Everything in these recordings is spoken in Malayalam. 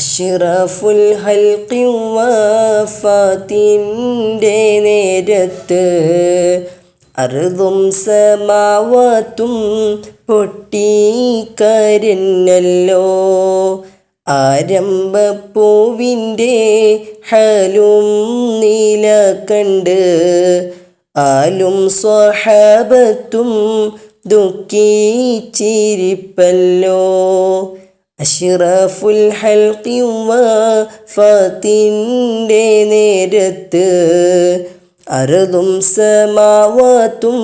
അഷ്റഫുൽ ഹൽക്കി വഫാത്തിന്റെ നേരത്ത് അറുതും സമാവാത്തും പൊട്ടിക്കരഞ്ഞല്ലോ. ആരംഭപ്പൂവിന്റെ ഹലും നീല കണ്ട് ആലും സ്വഹാബത്തും ദുഃഖിച്ചിരിപ്പല്ലോ. അഷ്റഫുൽ ഹൽക്കിന്റെ നേരത്ത് അറുതും സമാവാത്തും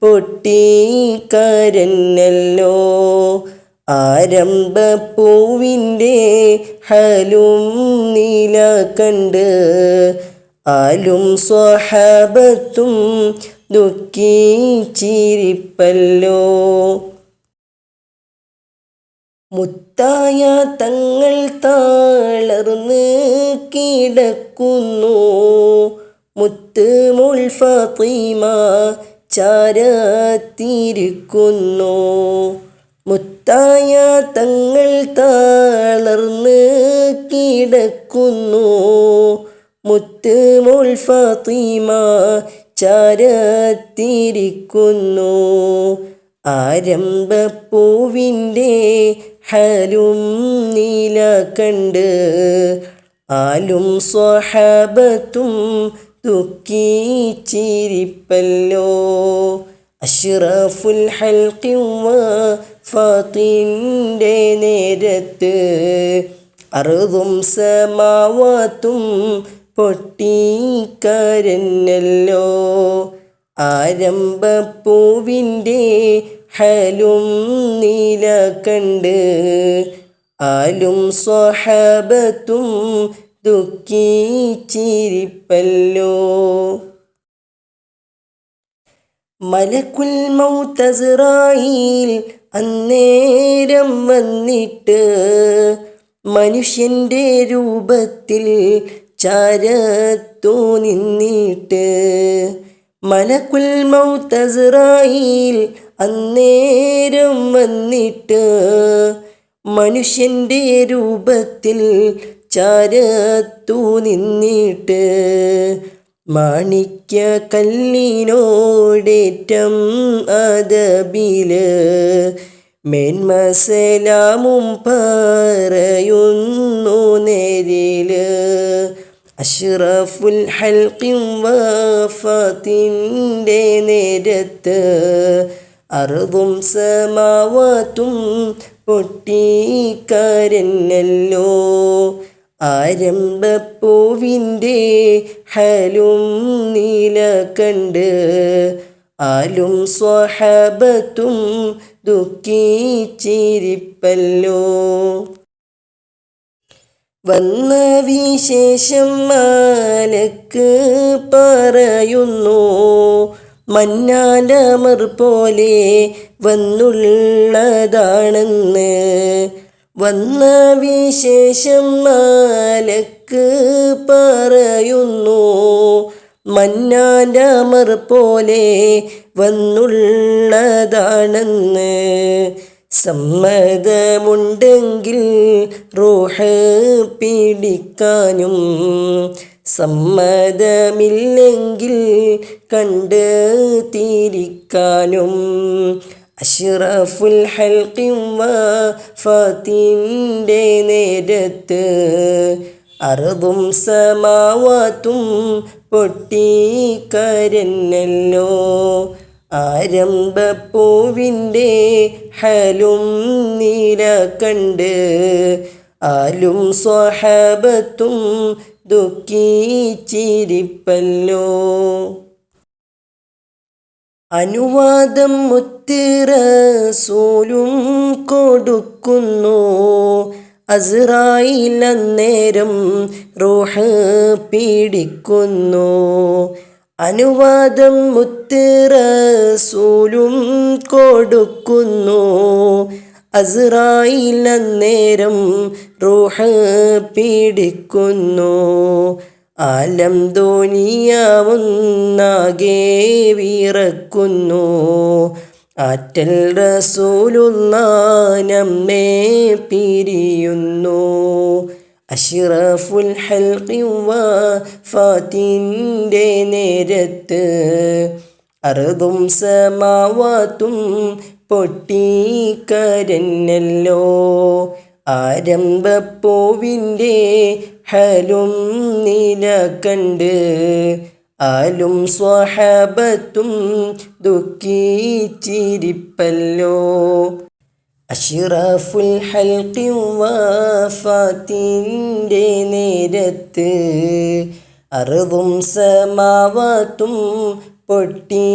പൊട്ടിക്കരഞ്ഞല്ലോ. ആരംഭപ്പൂവിന്റെ ഹലും നീല കണ്ട് ആലും സ്വഹാബത്തും ദുഃഖിച്ചിരിപ്പല്ലോ. മുത്തായ തങ്ങൾ താളർന്ന് കിടക്കുന്നു. മുത്ത് മുൾ ഫാത്തിമ ചാരത്തിരിക്കുന്നു. മുത്തായ തങ്ങൾ താളർന്ന് കിടക്കുന്നു. മുത്ത് മുൾ ഫാത്തിമ ചാരത്തിരിക്കുന്നു. ആരംഭപ്പൂവിന്റെ ഹലും നീല കണ്ട് ആലും സ്വഹാബത്തും ദുഃഖിച്ചിരിപ്പല്ലോ അഷ്റഫുൽ ഹൽക്കി ഫാത്തിന്റെ നേരത്ത് അറുതും സമാവാത്തും പൊട്ടിക്കരഞ്ഞല്ലോ. ആരംഭപ്പൂവിന്റെ ഹലും നീല കണ്ട് ആലും സ്വഹാബത്തും ദുഃഖിച്ചിരിപ്പല്ലോ മലക്കുൽ മൗത്തസറായിൽ അന്നേരം വന്നിട്ട് മനുഷ്യന്റെ രൂപത്തിൽ ചാരത്തു നിന്നിട്ട് മലക്കുൽ മൗത്തസ്രായിൽ അന്നേരം വന്നിട്ട് മനുഷ്യന്റെ രൂപത്തിൽ ചാരത്തു നിന്നിട്ട് മാണിക്യ കല്ലിനോടേറ്റം അതബിൽ മേന്മസലാമും പറയുന്നു നേരിൽ അഷ്റഫുൽ ഹൽക്കിം വഫാത്തിന്റെ നേരത്ത് അറുതും സമാവാത്തും പൊട്ടിക്കരഞ്ഞല്ലോ. ആരംഭപ്പൂവിന്റെ ഹലും നീല കണ്ട് ആലും സ്വഹാബത്തും ദുഃഖിച്ചിരിപ്പല്ലോ. വന്ന വിശേഷം മാലക്ക് പറയുന്നു മന്നാലമർ പോലെ വന്നുള്ളതാണെന്ന്. വന്ന വിശേഷം മാലക്ക് പറയുന്നു മഞ്ഞാലമർ പോലെ വന്നുള്ളതാണെന്ന്. സമ്മതമുണ്ടെങ്കിൽ റോഹ പിടിക്കാനും സമ്മതമില്ലെങ്കിൽ കണ്ട് തിരിക്കാനും അഷ്റഫുൽ ഹൽക്കി ഫത്തിന്റെ നേരത്ത് അറുതും സമാവാത്തും പൊട്ടിക്കരന്നല്ലോ ആരംഭപ്പൂവിന്റെ ഹലും നീല കണ്ട് ആലും സ്വഹാബത്തും ദുഃഖിച്ചിരിപ്പല്ലോ. അനുവാദം മുത്തിറസൂലും കൊടുക്കുന്നു. അസ്രായിൽ അന്നേരം റൂഹ് പീഡിക്കുന്നു അനുവാദം മുത്തിറസൂലും കൊടുക്കുന്നു. അസ്രായിൽ അന്നേരം റൂഹ് പീഡിക്കുന്നു ആലം ധോനിയാവുന്നാകെ വിറക്കുന്നു. ആറ്റൽ റസൂലുള്ളാ പിരിയുന്നു. അഷിറഫുൽ ഹൽക്കിവ ഫാത്തിന്റെ നേരത്ത് അറുതും സമാവാത്തും പൊട്ടിക്കരന്നല്ലോ ആരംഭപ്പൂവിന്റെ ഹലും നില കണ്ട് ആലും സ്വഹബത്തും ദുഃഖിച്ചിരിപ്പല്ലോ. അഷിറാഫുൽ ഹൽക്കും വാഫാത്തിന്റെ നേരത്ത് അറുതും സമാവാത്തും പൊട്ടിക്കരന്നല്ലോ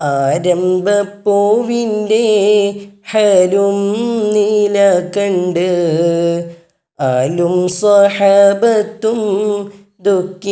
ആരംഭപ്പൂവിന്റെ ഹരും നീല കണ്ട് ആലും സ്വഹബത്തും ദുഃഖിച്ചിരിപ്പല്ലോ.